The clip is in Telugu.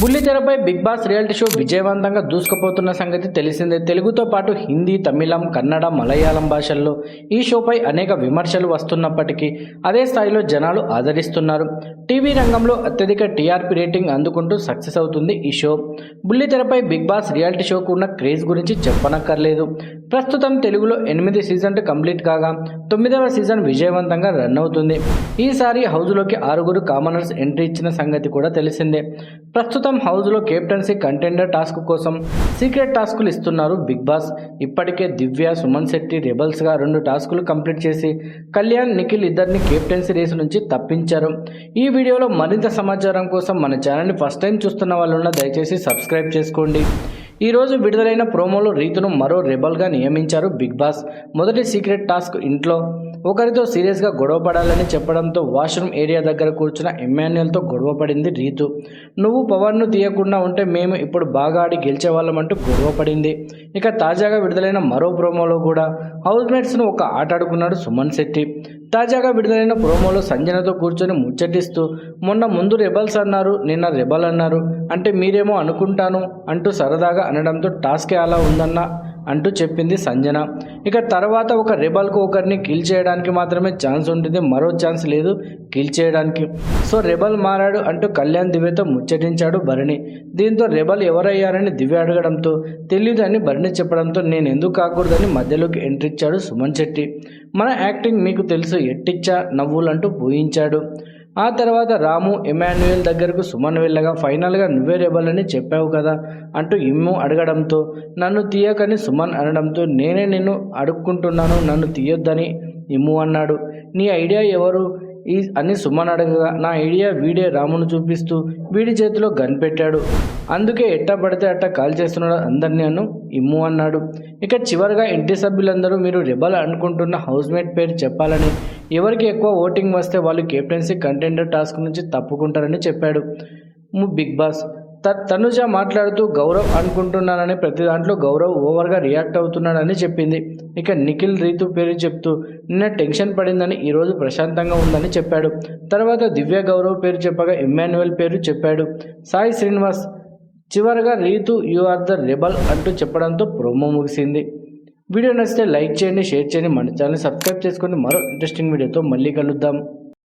బుల్లితెరపై బిగ్ బాస్ రియాలిటీ షో విజయవంతంగా దూసుకుపోతున్న సంగతి తెలిసిందే. తెలుగుతో పాటు హిందీ తమిళం కన్నడ మలయాళం భాషల్లో ఈ షోపై అనేక విమర్శలు వస్తున్నప్పటికీ అదే స్థాయిలో జనాలు ఆదరిస్తున్నారు. టీవీ రంగంలో అత్యధిక టీఆర్పీ రేటింగ్ అందుకుంటూ సక్సెస్ అవుతుంది ఈ షో. బుల్లితెరపై బిగ్ బాస్ రియాలిటీ షోకు ఉన్న క్రేజ్ గురించి చెప్పనక్కర్లేదు. ప్రస్తుతం తెలుగులో ఎనిమిది సీజన్లు కంప్లీట్ కాగా తొమ్మిదవ సీజన్ విజయవంతంగా రన్ అవుతుంది. ఈసారి హౌజ్లోకి ఆరుగురు కామనర్స్ ఎంట్రీ ఇచ్చిన సంగతి కూడా తెలిసిందే. ప్రస్తుతం హౌజ్లో కెప్టెన్సీ కంటెండర్ టాస్క్ కోసం సీక్రెట్ టాస్కులు ఇస్తున్నారు బిగ్ బాస్. ఇప్పటికే దివ్య సుమన్ శెట్టి రెబల్స్గా రెండు టాస్కులు కంప్లీట్ చేసి కళ్యాణ్ నిఖిల్ ఇద్దరిని కెప్టెన్సీ రేసు నుంచి తప్పించారు. ఈ వీడియోలో మరింత సమాచారం కోసం మన ఛానల్ని ఫస్ట్ టైం చూస్తున్న వాళ్ళున్న దయచేసి సబ్స్క్రైబ్ చేసుకోండి. ఈ రోజు విడుదలైన ప్రోమోలో రీతును మరో రెబల్గా నియమించారు బిగ్ బాస్. మొదటి సీక్రెట్ టాస్క్ ఇంట్లో. ఒకరితో సీరియస్గా గొడవ పడాలని చెప్పడంతో వాష్రూమ్ ఏరియా దగ్గర కూర్చున్న ఎమ్మాన్యుయల్తో గొడవ పడింది రీతు. నువ్వు పవర్ను తీయకుండా ఉంటే మేము ఇప్పుడు బాగా ఆడి గెలిచేవాళ్ళమంటూ గొడవ పడింది. ఇక తాజాగా విడుదలైన మరో ప్రోమోలో కూడా హౌస్ మేట్స్ను ఒక ఆట ఆడుకున్నాడు సుమన్ శెట్టి. తాజాగా విడుదలైన ప్రోమోలో సంజనతో కూర్చొని ముచ్చటిస్తూ మొన్న ముందు రెబల్స్ అన్నారు నిన్న రెబల్ అన్నారు. అంటే మీరేమో అనుకుంటాను అంటూ సరదాగా అనడంతో టాస్కే అలా ఉందన్న అంటూ చెప్పింది సంజన. ఇక తర్వాత ఒక రెబల్కు ఒకరిని కిల్ చేయడానికి మాత్రమే ఛాన్స్ ఉంటుంది. మరో ఛాన్స్ లేదు కిల్ చేయడానికి. సో రెబల్ మారాడు అంటూ కళ్యాణ్ దివ్యతో ముచ్చటించాడు భరణి. దీంతో రెబల్ ఎవరయ్యారని దివ్య అడగడంతో తెలియదని భరణి చెప్పడంతో నేను ఎందుకు కాకూడదని మధ్యలోకి ఎంట్రీ ఇచ్చాడు సుమన్ శెట్టి. మన యాక్టింగ్ మీకు తెలుసు ఎట్టిచ్చా నవ్వులంటూ పూయించాడు ఆ తర్వాత రాము ఎమాన్యుయల్ దగ్గరకు సుమన్ వెళ్ళగా ఫైనల్గా నువ్వే రెబల్ అని చెప్పావు కదా అంటూ ఇమ్ము అడగడంతో నన్ను తీయకని సుమన్ అనడంతో నేనే నిన్ను అడుక్కుంటున్నాను నన్ను తీయొద్దని ఇమ్ము అన్నాడు. నీ ఐడియా ఎవరు? ఈ అని సుమన్ అడగగా నా ఐడియా వీడే రామును చూపిస్తూ వీడి చేతిలో గన్ పెట్టాడు. అందుకే ఎట్ట పడితే అట్ట కాల్ చేస్తున్నాడు అందరినీ అను ఇమ్ము అన్నాడు. ఇక చివరిగా ఇంటి సభ్యులందరూ మీరు రెబల్ అనుకుంటున్న హౌస్మేట్ పేరు చెప్పాలని ఎవరికి ఎక్కువ ఓటింగ్ వస్తే వాళ్ళు కెప్టెన్సీ కంటెండర్ టాస్క్ నుంచి తప్పుకుంటారని చెప్పాడు. ము- బిగ్ బాస్ తనుజ మాట్లాడుతూ గౌరవ్ అనుకుంటున్నానని ప్రతి దాంట్లో గౌరవ్ ఓవర్గా రియాక్ట్ అవుతున్నాడని చెప్పింది. ఇక నిఖిల్ రీతు పేరు చెప్తూ నిన్న టెన్షన్ పడిందని ఈరోజు ప్రశాంతంగా ఉందని చెప్పాడు. తర్వాత దివ్య గౌరవ్ పేరు చెప్పగా ఇమ్మాన్యువల్ పేరు చెప్పాడు. సాయి శ్రీనివాస్ చివరగా Ritu you are the rebel అంటూ చెప్పడంతో ప్రోమో ముగిసింది. వీడియో నచ్చితే లైక్ చేయండి షేర్ చేయండి. మన ఛానల్ సబ్స్క్రైబ్ చేసుకొని మరో ఇంట్రెస్టింగ్ వీడియోతో మళ్ళీ కలుద్దాం.